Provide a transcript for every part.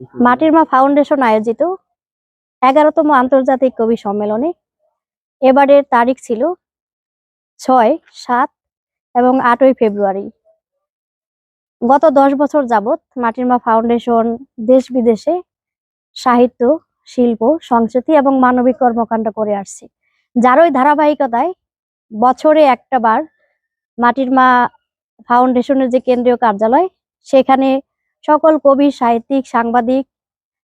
মাটির মা ফাউন্ডেশন আয়োজিত এগারোতম আন্তর্জাতিক কবি সম্মেলনে। এবারের তারিখ ছিল ছয়, সাত এবং আটই ফেব্রুয়ারি। গত দশ বছর যাবৎ মাটির মা ফাউন্ডেশন দেশ বিদেশে সাহিত্য, শিল্প, সংস্কৃতি এবং মানবিক কর্মকাণ্ড করে আসছে। যারই ধারাবাহিকতায় বছরে একটা বার মাটির মা ফাউন্ডেশনের যে কেন্দ্রীয় কার্যালয়, সেখানে সকল কবি, সাহিত্যিক, সাংবাদিক,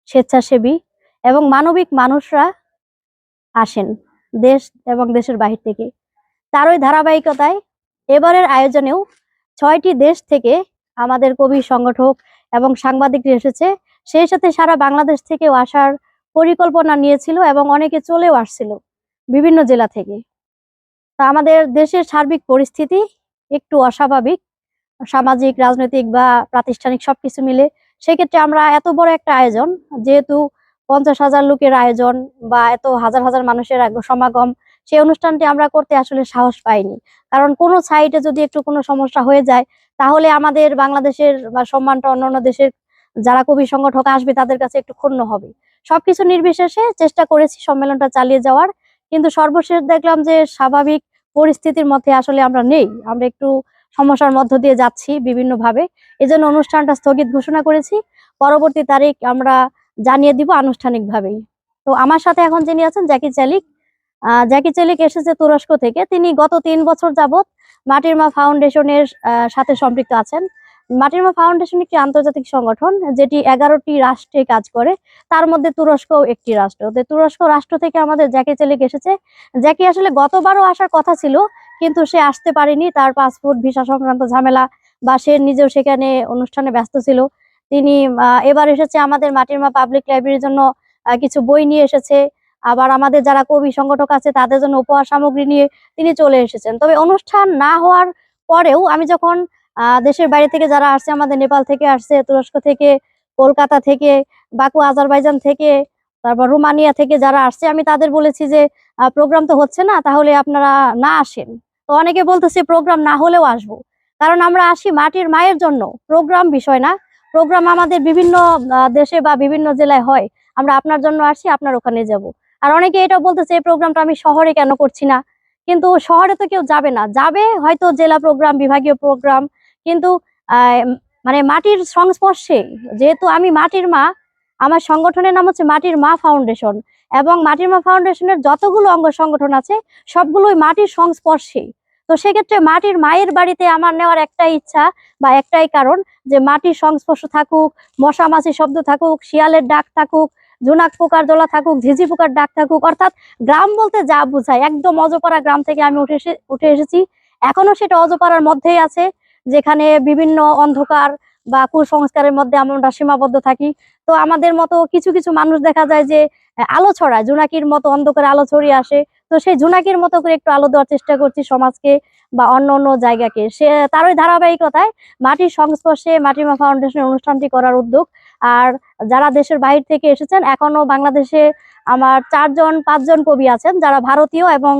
স্বেচ্ছাসেবী এবং মানবিক মানুষরা আসেন দেশ এবং দেশের বাহির থেকে। তার ওই ধারাবাহিকতায় এবারের আয়োজনেও ছয়টি দেশ থেকে আমাদের কবি, সংগঠক এবং সাংবাদিকরা এসেছে। সেই সাথে সারা বাংলাদেশ থেকেও আসার পরিকল্পনা নিয়েছিল এবং অনেকে চলেও আসছিল বিভিন্ন জেলা থেকে। তা আমাদের দেশের সার্বিক পরিস্থিতি একটু অস্বাভাবিক। সামাজিক, রাজনৈতিক বা প্রাতিষ্ঠানিক সবকিছু মিলে সেক্ষেত্রে আমরা এত বড় একটা আয়োজন, যেহেতু পঞ্চাশ হাজার লোকের আয়োজন বা এত হাজার হাজার মানুষের সমাগম, সেই অনুষ্ঠানটি আমরা করতে আসলে সাহস পাইনি। কারণ কোনো সাইডে যদি একটু কোনো সমস্যা হয়ে যায়, তাহলে আমাদের বাংলাদেশের বা সম্মানটা অন্যান্য দেশের যারা কবি সংগঠক আসবে তাদের কাছে একটু ক্ষুণ্ণ হবে। সবকিছু নির্বিশেষে চেষ্টা করেছি সম্মেলনটা চালিয়ে যাওয়ার, কিন্তু সর্বশেষ দেখলাম যে স্বাভাবিক পরিস্থিতির মধ্যে আসলে আমরা নেই। আমরা একটু সমস্যার মধ্য দিয়ে যাচ্ছি বিভিন্নভাবে। এজন্য অনুষ্ঠানটা স্থগিত ঘোষণা করেছি। পরবর্তী তারিখ আমরা জানিয়ে দিব আনুষ্ঠানিকভাবেই। তো আমার সাথে এখন যিনি আছেন, জ্যাকি চালিক। জ্যাকি চালিক এসেছে তুরস্ক থেকে। তিনি গত তিন বছর যাবত মাটির মা ফাউন্ডেশনের সাথে সম্পৃক্ত আছেন। মাটির মা ফাউন্ডেশন একটি আন্তর্জাতিক সংগঠন, যেটি এগারোটি রাষ্ট্রে কাজ করে। তার মধ্যে তুরস্ক একটি রাষ্ট্র। তুরস্ক রাষ্ট্র থেকে আমাদের জ্যাকি চালিক এসেছে। জ্যাকি আসলে গতবারও আসার কথা ছিল কিন্তু সে আসতে পারেনি। তার পাসপোর্ট ভিসা সংক্রান্ত ঝামেলা বা সে নিজেও সেখানে অনুষ্ঠানে ব্যস্ত ছিল। তিনি এবার এসেছে আমাদের মাটির মা পাবলিক লাইব্রেরির জন্য কিছু বই নিয়ে এসেছে। আবার আমাদের যারা কবি সংগঠক আছে, তাদের জন্য উপহার সামগ্রী নিয়ে তিনি চলে এসেছেন। তবে অনুষ্ঠান না হওয়ার পরেও আমি যখন দেশের বাইরে থেকে যারা আসছে, আমাদের নেপাল থেকে আসছে, তুরস্ক থেকে, কলকাতা থেকে, বাকু, আজারবাইজান থেকে, তারপর রোমানিয়া থেকে যারা আসছে, আমি তাদের বলেছি যে প্রোগ্রাম তো হচ্ছে না, তাহলে আপনারা না আসেন। তো অনেকে বলতেছে প্রোগ্রাম না হলেও আসব। কারণ আমরা আসি মাটির মায়ের জন্য। প্রোগ্রাম বিষয় না। প্রোগ্রাম আমাদের বিভিন্ন দেশে বা বিভিন্ন জেলায় হয়। আমরা আপনার জন্য আসি, আপনার ওখানে যাব। আর অনেকে এটা বলতেছে, এই প্রোগ্রামটা আমি শহরে কেন করছি না? কিন্তু শহরে তো কেউ যাবে না। যাবে হয়তো জেলা প্রোগ্রাম বিভাগীয় প্রোগ্রাম কিন্তু মানে মাটির সংস্পর্শে, যেহেতু আমি মাটির মা, আমার সংগঠনের নাম হচ্ছে মাটির মা ফাউন্ডেশন। এবং মাটির মা ফাউন্ডেশনের যতগুলো অঙ্গ সংগঠন আছে, সবগুলোই মাটির সংস্পর্শে। তো সেক্ষেত্রে মাটির মায়ের বাড়িতে আমার নেওয়ার একটাই ইচ্ছা বা একটাই কারণ যে মাটির সংস্পর্শ থাকুক, মশা মাছি শব্দ থাকুক, শিয়ালের ডাক থাকুক, জোনাক পোকার দোলা থাকুক, ঝিঝি পোকার ডাক থাকুক, অর্থাৎ গ্রাম বলতে যা বোঝায়, একদম অজপাড়া গ্রাম থেকে আমি উঠে এসে, উঠে এসেছি। এখনও সেটা অজপাড়ার মধ্যেই আছে, যেখানে বিভিন্ন অন্ধকার বা কুসংস্কারের মধ্যে আমরা সীমাবদ্ধ থাকি। তো আমাদের মতো কিছু কিছু মানুষ দেখা যায় যে আলো ছড়ায়, জোনাকির মতো অন্ধকারে আলো ছড়িয়ে আসে। তো সেই জোনাকির মতো করে একটু আলো দেওয়ার চেষ্টা করছি সমাজকে বা অন্য অন্য জায়গাকে। সে তারই ধারাবাহিকতায় মাটির সংস্পর্শে মাটিমা ফাউন্ডেশনের অনুষ্ঠানটি করার উদ্যোগ। আর যারা দেশের বাইরে থেকে এসেছেন, এখনও বাংলাদেশে আমার চারজন, পাঁচজন কবি আছেন, যারা ভারতীয় এবং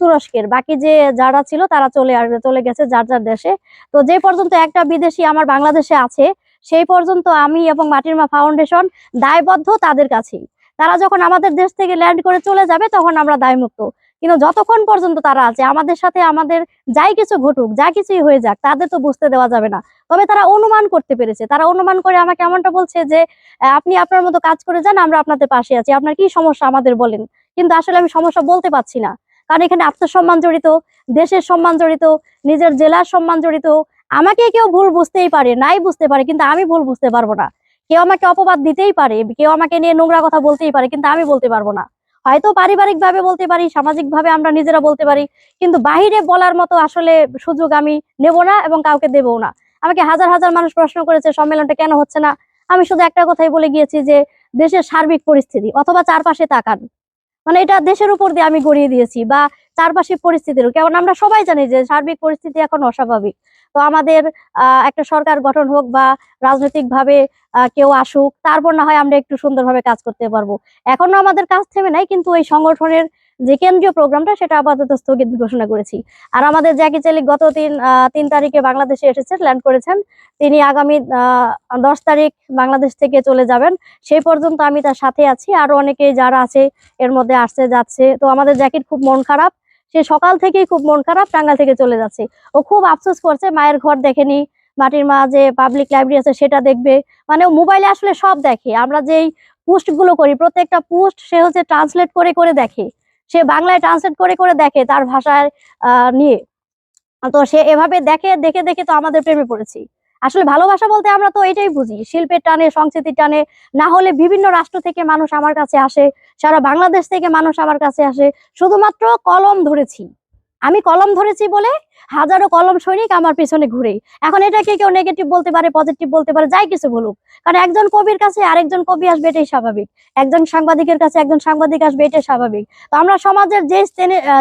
তুরস্কের। বাকি যে যারা ছিল তারা চলে আসবে চলে গেছে যার যার দেশে। তো যে পর্যন্ত একটা বিদেশি আমার বাংলাদেশে আছে, সেই পর্যন্ত আমি এবং মাটির মা ফাউন্ডেশন দায়বদ্ধ তাদের কাছেই। তারা যখন আমাদের দেশ থেকে ল্যান্ড করে চলে যাবে, তখন আমরা দায়মুক্ত। কিন্তু যতক্ষণ পর্যন্ত তারা আছে, আমাদের সাথে আমাদের যাই কিছু ঘটুক, যা কিছুই হয়ে যাক, তাদের তো বুঝতে দেওয়া যাবে না। তবে তারা অনুমান করতে পেরেছে। তারা অনুমান করে আমাকে এমনটা বলছে যে আপনি আপনার মতো কাজ করে যান, আমরা আপনাদের পাশে আছি। আপনার কি সমস্যা আমাদের বলেন? কিন্তু আসলে আমি সমস্যা বলতে পারছি না। কারণ এখানে আত্মসম্মান জড়িত, দেশের সম্মান জড়িত, নিজের জেলার সম্মান জড়িত। আমাকে কেউ ভুল বুঝতেই পারে, নাই বুঝতে পারে, কিন্তু আমি ভুল বুঝতে পারব না। কেউ আমাকে অপবাদ দিতেই পারে, কেউ আমাকে নিয়ে নোংরা কথা বলতেই পারে, কিন্তু আমি বলতে পারব না। হয়তো পারিবারিক ভাবে বলতে পারি সামাজিক ভাবে আমরা নিজেরা বলতে পারি, কিন্তু বাহিরে বলার মতো আসলে সুযোগ আমি নেব না এবং কাউকে দেবও না। আমাকে হাজার হাজার মানুষ প্রশ্ন করেছে, সম্মেলনটা কেন হচ্ছে না? আমি শুধু একটা কথাই বলে গিয়েছি যে, দেশের সার্বিক পরিস্থিতি, অথবা চারপাশে তাকান। মানে এটা দেশের উপর দিয়ে আমি গড়িয়ে দিয়েছি বা চারপাশে পরিস্থিতির। কেমন আমরা সবাই জানি যে সার্বিক পরিস্থিতি এখন অস্বাভাবিক। তো আমাদের একটা সরকার গঠন হোক বা রাজনৈতিকভাবে কেউ আসুক, তারপর না হয় আমরা একটু সুন্দরভাবে কাজ করতে পারব। এখনও আমাদের কাজ থেমে নাই, কিন্তু এই সংগঠনের যে কেন্দ্রীয় প্রোগ্রামটা সেটা আপাতত স্থগিত ঘোষণা করেছি। আর আমাদের জ্যাকি চেলিক গত তিন তিন তারিখে বাংলাদেশে এসেছেন ল্যান্ড করেছেন। তিনি আগামী দশ তারিখ বাংলাদেশ থেকে চলে যাবেন। সেই পর্যন্ত আমি তার সাথে আছি। আরও অনেকে যারা আছে, এর মধ্যে আসছে, যাচ্ছে। তো আমাদের জ্যাকির খুব মন খারাপ। সে সকাল থেকেই খুব মন খারাপ টাঙ্গাল থেকে চলে যাচ্ছে। ও খুব আফসোস করছে, মায়ের ঘর দেখেনি, মাটির মা যে পাবলিক লাইব্রেরি আছে, সেটা দেখবে। মানে ও মোবাইলে আসলে সব দেখে। আমরা যেই পোস্টগুলো করি, প্রত্যেকটা পোস্ট সে হচ্ছে ট্রান্সলেট করে করে দেখে। সে বাংলায় ট্রান্সলেট করে করে দেখে তার ভাষায় নিয়ে। তো সে এভাবে দেখে দেখে দেখে তো আমাদের প্রেমে পড়েছি। আসলে ভালোবাসা বলতে আমরা তো এটাই বুঝি, শিল্পের টানে, সংস্কৃতির টানে, না হলে বিভিন্ন রাষ্ট্র থেকে মানুষ আমার কাছে আসে, সারা বাংলাদেশ থেকে মানুষ আমার কাছে আসে, শুধুমাত্র কলম ধরেছি। আমি কলম ধরেছি বলে হাজারো কলম সৈনিক আমার পিছনে ঘুরে। এখন এটাকে কেউ নেগেটিভ বলতে পারে পজিটিভ বলতে পারে, যাই কিছু বলুক। কারণ একজন কবির কাছে আরেকজন কবি আসবে এটাই স্বাভাবিক। একজন সাংবাদিকের কাছে একজন সাংবাদিক আসবে এটাই স্বাভাবিক। তো আমরা সমাজের যে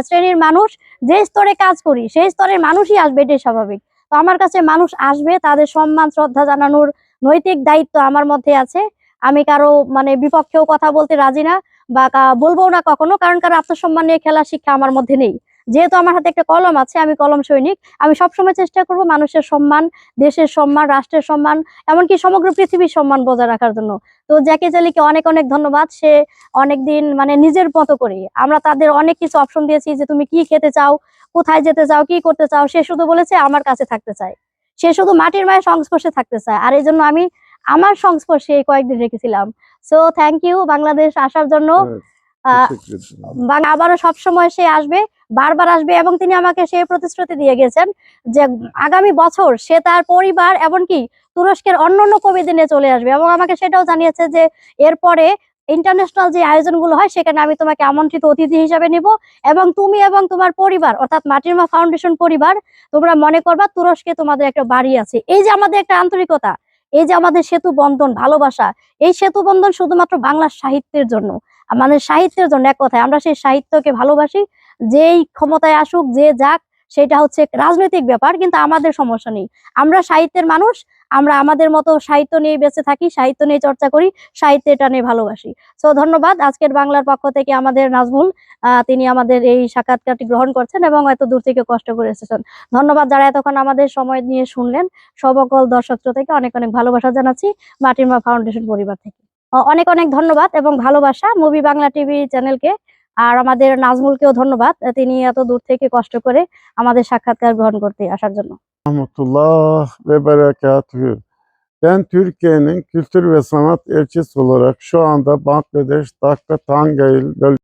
শ্রেণির মানুষ, যে স্তরে কাজ করি, সেই স্তরের মানুষই আসবে এটাই স্বাভাবিক। তো আমার কাছে মানুষ আসবে, তাদের সম্মান, শ্রদ্ধা জানানোর নৈতিক দায়িত্ব আমার মধ্যে আছে। আমি কারও মানে বিপক্ষেও কথা বলতে রাজি না বা বলব না কখনো, কারণ কারও আত্মসম্মান নিয়ে খেলার শিক্ষা আমার মধ্যে নেই। যেহেতু আমার হাতে একটা কলম আছে আমি কলম সৈনিক আমি সবসময় চেষ্টা করব মানুষের সম্মান দেশের সম্মান রাষ্ট্রের সম্মান এমনকি সমগ্র পৃথিবীর সম্মান বজায় রাখার জন্য। তো জ্যাকি জালিকে অনেক অনেক ধন্যবাদ। সে অনেকদিন মানে নিজের মতো করে আমরা তাদের অনেক কিছু অপশন দিয়েছি যে তুমি কি খেতে চাও? কোথায় যেতে চাও? কি করতে চাও? সে শুধু বলেছে আমার কাছে থাকতে চায় সে শুধু মাটির মায়ের সংস্পর্শে থাকতে চায়। আর এই জন্য আমি আমার সংস্পর্শে কয়েকদিন রেখেছিলাম। সো থ্যাংক ইউ বাংলাদেশ আসার জন্য। ederim. আবারও সবসময় সে আসবে। বারবার আসবে এবং তিনি আমাকে সেই প্রতিশ্রুতি দিয়ে গেছেন যে আগামী বছর সে তার পরিবার এমনকি তুরস্কের অন্যান্য কবিদের নিয়ে চলে আসবে এবং আমাকে সেটাও জানিয়েছে যে এরপরে ইন্টারন্যাশনাল যে আয়োজনগুলো হয়, সেখানে আমি তোমাকে আমন্ত্রিত অতিথি হিসাবে নিব এবং তুমি এবং তোমার পরিবার, অর্থাৎ মাটিরমা ফাউন্ডেশন পরিবার, তোমরা মনে করবা তুরস্কে তোমাদের একটা বাড়ি আছে। এই যে আমাদের একটা আন্তরিকতা, এই যে আমাদের সেতু বন্ধন, ভালোবাসা, এই সেতু বন্ধন শুধুমাত্র বাংলা সাহিত্যের জন্য। আমাদের সাহিত্যের জন্য এক কথায়, আমরা সেই সাহিত্যকে ভালোবাসি, যেই ক্ষমতায় আসুক, যে যাক, সেটা হচ্ছে রাজনৈতিক ব্যাপার, কিন্তু আমাদের সমস্যা নেই। আমরা সাহিত্যের মানুষ, আমরা আমাদের মতো সাহিত্য নিয়ে বেঁচে থাকি, সাহিত্য নিয়ে চর্চা করি সাহিত্য এটা নিয়ে ভালোবাসি। সো ধন্যবাদ আজকের বাংলার পক্ষ থেকে আমাদের নাজমুল তিনি আমাদের এই সাক্ষাৎকারটি গ্রহণ করছেন এবং এত দূর থেকে কষ্ট করে এসেছেন। ধন্যবাদ যারা এতক্ষণ আমাদের সময় নিয়ে শুনলেন। সকল দর্শক থেকে অনেক অনেক ভালোবাসা জানাচ্ছি মাটির মা ফাউন্ডেশন পরিবার থেকে। অনেক অনেক ধন্যবাদ এবং ভালোবাসা মুভি বাংলা টিভি চ্যানেলকে। আর আমাদের নাজমুলকেও ধন্যবাদ, তিনি এত দূর থেকে কষ্ট করে আমাদের সাক্ষাৎকার গ্রহণ করতে আসার জন্য। Ben Türkiye'nin kültür ve sanat elçisi olarak şu anda Bangladeş Dakka Tangail